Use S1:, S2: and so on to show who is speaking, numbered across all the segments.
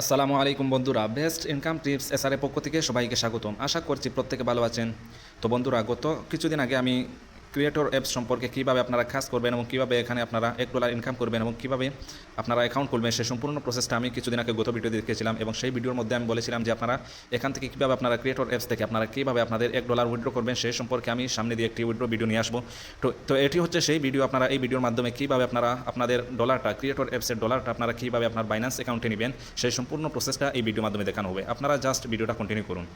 S1: আসসালামু আলাইকুম বন্ধুরা, বেস্ট ইনকাম টিপস এসআরের পক্ষ থেকে সবাইকে স্বাগতম। আশা করছি প্রত্যেকে ভালো আছেন। তো বন্ধুরা, গত কিছুদিন আগে আমি ক্রিয়েটর অ্যাপস সম্পর্কে কীভাবে আপনারা কাজ করবেন এবং কীভাবে এখানে আপনারা এক ডলার ইনকাম করবেন এবং কীভাবে আপনারা অ্যাকাউন্ট খুলবেন, সেই সম্পূর্ণ প্রসেসটা আমি কিছুদিন আগে গত ভিডিও দেখেছিলাম এবং সেই ভিডিওর মধ্যে আমি বলেছিলাম যে আপনারা এখান থেকে কীভাবে আপনারা ক্রিয়েটর অ্যাপস থেকে আপনারা কীভাবে আপনাদের এক ডলার উইড্রো করবেন, সেই সম্পর্কে আমি সামনে দিয়ে একটি উইড্রো ভিডিও নিয়ে আসব। তো তো এটি হচ্ছে সেই ভিডিও আপনারা এই ভিডিওর মাধ্যমে কীভাবে আপনারা আপনাদের ডলারটা ক্রিয়েটর অ্যাপসের ডলারটা আপনারা কীভাবে আপনার বাইন্যান্স অ্যাকাউন্টে নেবেন, সেই সম্পূর্ণ প্রসেসটা এই ভিডিওর মাধ্যমে দেখানো হবে। আপনারা জাস্ট ভিডিওটা কন্টিনিউ করুন।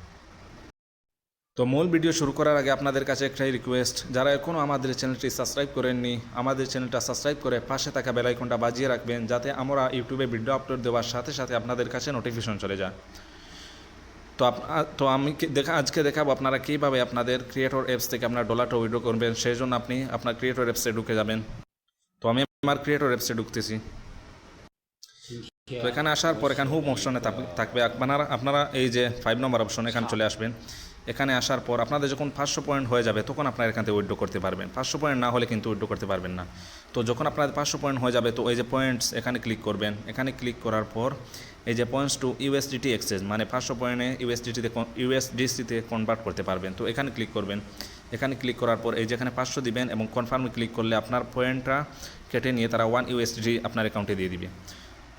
S1: তো মূল ভিডিও শুরু করার আগে আপনাদের কাছে একটাই রিকোয়েস্ট যারা এখনও আমাদের চ্যানেলটি সাবস্ক্রাইব করেননি, আমাদের চ্যানেলটা সাবস্ক্রাইব করে পাশে থাকা বেলাইকনটা বাজিয়ে রাখবেন, যাতে আমরা ইউটিউবে ভিডিও আপলোড দেওয়ার সাথে সাথে আপনাদের কাছে নোটিফিকেশন চলে যায়। তো তো আমি দেখা, আজকে দেখাবো আপনারা কীভাবে আপনাদের ক্রিয়েটর অ্যাপস থেকে আপনার ডলারটা উইড্রো করবেন সেই জন্য আপনি আপনার ক্রিয়েটর অ্যাপসে ঢুকে যাবেন। তো আমি আমার ক্রিয়েটর অ্যাপসে ঢুকতেছি। তো এখানে আসার পর এখানে হুম অপশনে থাকবে, আপনারা আপনারা এই যে ফাইভ নম্বর অপশন এখানে চলে আসবেন। এখানে আসার পর আপনাদের যখন পাঁচশো পয়েন্ট হয়ে যাবে, তখন আপনারা এখান থেকে উইড্রো করতে পারবেন। পাঁচশো পয়েন্ট না হলে কিন্তু উইড্রো করতে পারবেন না। তো যখন আপনাদের পাঁচশো পয়েন্ট হয়ে যাবে, তো এই যে পয়েন্টস এখানে ক্লিক করবেন। এখানে ক্লিক করার পর এই যে পয়েন্টস টু ইউএসডিটি এক্সচেঞ্জ মানে পাঁচশো পয়েন্টে ইউএসডিটিতে ইউএসডিসিতে কনভার্ট করতে পারবেন। তো এখানে ক্লিক করবেন। এখানে ক্লিক করার পর এই যেখানে পাঁচশো দিবেন এবং কনফার্মে ক্লিক করলে আপনার পয়েন্টটা কেটে নিয়ে তারা ওয়ান ইউএসডিটি আপনার অ্যাকাউন্টে দিয়ে দিবে।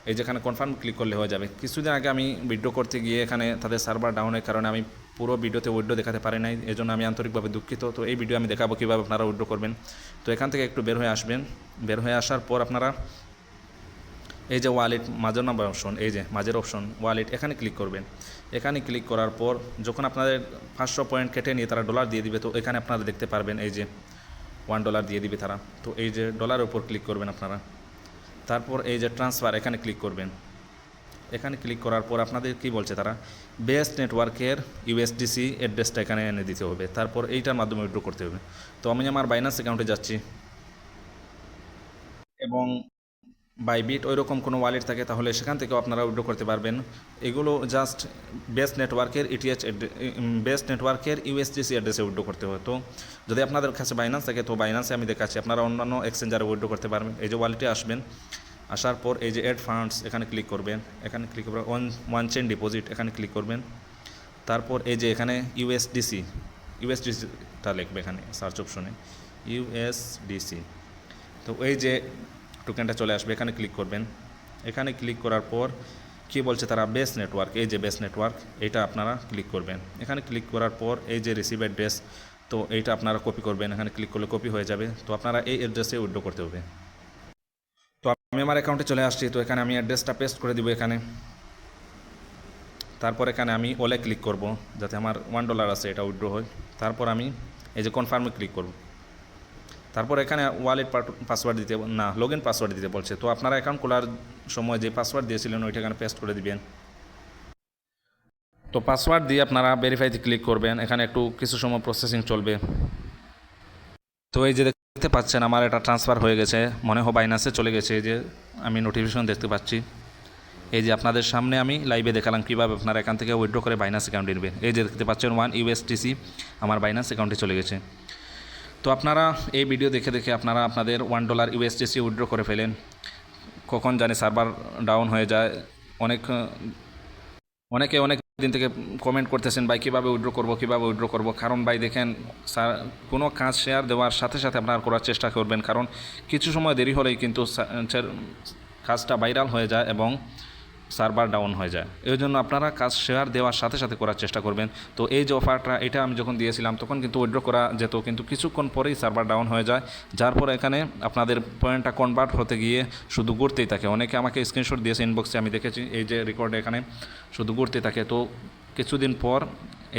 S1: এই যেখানে কনফার্ম ক্লিক করলে হয়ে যাবে। কিছুদিন আগে আমি ভিডিও করতে গিয়ে এখানে তাদের সার্ভার ডাউনের কারণে আমি পুরো ভিডিওতে উইড্রো দেখাতে পারি নাই এই জন্য আমি আন্তরিকভাবে দুঃখিত। তো এই ভিডিও আমি দেখাবো কীভাবে আপনারা উইড্রো করবেন। তো এখান থেকে একটু বের হয়ে আসবেন। বের হয়ে আসার পর আপনারা এই যে ওয়ালেট মাঝের নাম্বার অপশন এই যে মাঝের অপশন ওয়ালেট এখানে ক্লিক করবেন। এখানে ক্লিক করার পর যখন আপনাদের পাঁচশো পয়েন্ট কেটে নিয়ে তারা ডলার দিয়ে দিবে, তো এখানে আপনারা দেখতে পারবেন এই যে ওয়ান ডলার দিয়ে দিবে তারা। তো এই যে ডলারের উপর ক্লিক করবেন আপনারা। তারপর এই যে ট্রান্সফার এখানে ক্লিক করবেন। এখানে ক্লিক করার পর আপনাদের কি বলছে তারা? বেস্ট নেটওয়ার্কের ইউএসডিসি অ্যাড্রেসটা এখানে এনে দিতে হবে। তারপর এইটার মাধ্যমে উইড্রো করতে হবে। তো আমি আমার বাইনান্স অ্যাকাউন্টে যাচ্ছি। এবং বাইবিট ওই রকম কোনো ওয়ালেট থাকে, তাহলে সেখান থেকেও আপনারা উইড্রো করতে পারবেন। এগুলো জাস্ট বেস্ট নেটওয়ার্কের ইটিএচ বেস্ট নেটওয়ার্কের ইউএসডিসি অ্যাড্রেসে উইড্রো করতে হয়। তো যদি আপনাদের কাছে বাইনান্স থাকে, তো বাইনান্সে আমি দেখাচ্ছি, আপনারা অন্যান্য এক্সচেঞ্জারে উইড্রো করতে পারবেন। এই যে ওয়ালেটে আসবেন, আসার পর এই যে অ্যাড ফান্ডস এখানে ক্লিক করবেন। এখানে ক্লিক করবেন ওয়ান ওয়ান চেন ডিপোজিট এখানে ক্লিক করবেন। তারপর এই যে এখানে ইউএসডিসি ইউএসডিসিটা লিখবে এখানে সার্চ অপশনে ইউএসডিসি তো এই যে টোকেনটা চলে আসবে, এখানে ক্লিক করবেন। এখানে ক্লিক করার পর কি বলছে তারা? বেস নেটওয়ার্ক এই যে বেস নেটওয়ার্ক এটা আপনারা ক্লিক করবেন। এখানে ক্লিক করার পর এই যে রিসিভ অ্যাড্রেস তো এইটা আপনারা কপি করবেন। এখানে ক্লিক করলে কপি হয়ে যাবে। তো আপনারা এই অ্যাড্রেসে উইড্রো করতে হবে। তো আমি আমার অ্যাকাউন্টে চলে আসছি। তো এখানে আমি অ্যাড্রেসটা পেস্ট করে দিব এখানে। তারপর এখানে আমি ওলে ক্লিক করব, যাতে আমার ওয়ান ডলার আছে, এটা উইড্রো হয়। তারপর আমি এই যে কনফার্মে ক্লিক করব। তারপর এখানে ওয়ালেট পাসওয়ার্ড দিতে না লগ ইন পাসওয়ার্ড দিতে বলছে। তো আপনারা অ্যাকাউন্ট খোলার সময় যে পাসওয়ার্ড দিয়েছিলেন, ওইটা এখানে পেস্ট করে দিবেন। তো পাসওয়ার্ড দিয়ে আপনারা ভেরিফাইতে ক্লিক করবেন। এখানে একটু কিছু সময় প্রসেসিং চলবে। তো এই যে দেখতে পাচ্ছেন, আমার এটা ট্রান্সফার হয়ে গেছে। মনে হয় বাইনাসে চলে গেছে। এই যে আমি নোটিফিকেশন দেখতে পাচ্ছি। এই যে আপনাদের সামনে আমি লাইভে দেখালাম কীভাবে আপনারা এখান থেকে উইড্রো করে বাইনাস অ্যাকাউন্টে নেবেন। এই যে দেখতে পাচ্ছেন ওয়ান ইউএসটিসি আমার বাইনাস অ্যাকাউন্টে চলে গেছে। তো আপনারা এই ভিডিও দেখে দেখে আপনারা আপনাদের ওয়ান ডলার ইউএসডিসি উইড্রো করে ফেলেন। কখন জানি সার্ভার ডাউন হয়ে যায়। অনেক, অনেকে অনেক দিন থেকে কমেন্ট করতেছেন, ভাই, কীভাবে উইড্রো করব, কীভাবে উইড্রো করব? কারণ ভাই, দেখেন কোনো কাজ শেয়ার দেওয়ার সাথে সাথে আপনারা করার চেষ্টা করবেন। কারণ কিছু সময় দেরি হলেই কিন্তু কাজটা ভাইরাল হয়ে যায় এবং সার্ভার ডাউন হয়ে যায়। এই জন্য আপনারা কাজ শেয়ার দেওয়ার সাথে সাথে করার চেষ্টা করবেন। তো এই যে অফারটা এটা আমি যখন দিয়েছিলাম, তখন কিন্তু উইড্রো করা যেত, কিন্তু কিছুক্ষণ পরেই সার্ভার ডাউন হয়ে যায়। যার পর এখানে আপনাদের পয়েন্টটা কনভার্ট হতে গিয়ে শুধু ঘুরতেই থাকে। অনেকে আমাকে স্ক্রিনশট দিয়েছে ইনবক্সে আমি দেখেছি, এই যে রেকর্ড এখানে শুধু ঘুরতেই থাকে। তো কিছুদিন পর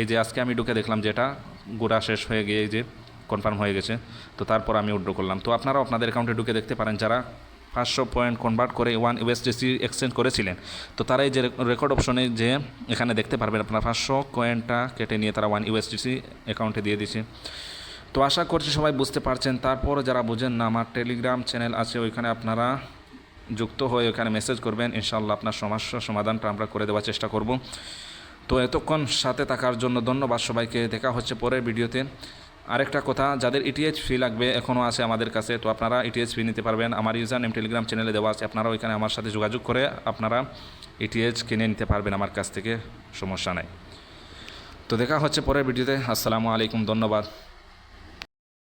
S1: এই যে আজকে আমি ঢুকে দেখলাম যেটা গোড়া শেষ হয়ে গিয়ে এই যে কনফার্ম হয়ে গেছে। তো তারপর আমি উইড্রো করলাম। তো আপনারা আপনাদের অ্যাকাউন্টে ঢুকে দেখতে পারেন যারা পাঁচশো পয়েন্ট কনভার্ট করে ওয়ান ইউএসডিসি এক্সচেঞ্জ করেছিলেন। তো তারা এই যে রেকর্ড অপশনে যে এখানে দেখতে পারবেন আপনারা, পাঁচশো কয়েনটা কেটে নিয়ে তারা ওয়ান ইউএসডিসি অ্যাকাউন্টে দিয়ে দিয়েছে। তো আশা করছি সবাই বুঝতে পারছেন। তারপর যারা বুঝেন না, আমার টেলিগ্রাম চ্যানেল আছে, ওইখানে আপনারা যুক্ত হয়ে ওখানে মেসেজ করবেন। ইনশাল্লাহ আপনার সমস্যা সমাধানটা আমরা করে দেওয়ার চেষ্টা করব। তো এতক্ষণ সাথে থাকার জন্য ধন্যবাদ সবাইকে। দেখা হচ্ছে পরের ভিডিওতে। আরেকটা কথা, যাদের ইটিএইচ ফি লাগবে এখনও আছে আমাদের কাছে, তো আপনারা ইটিএইচ ফি নিতে পারবেন। আমার ইউজার নেম টেলিগ্রাম চ্যানেলে দেওয়া আছে, আপনারা ওইখানে আমার সাথে যোগাযোগ করে আপনারা ইটিএচ কিনে নিতে পারবেন আমার কাছ থেকে, সমস্যা নাই। তো দেখা হচ্ছে পরের ভিডিওতে আসসালামু আলাইকুম, ধন্যবাদ।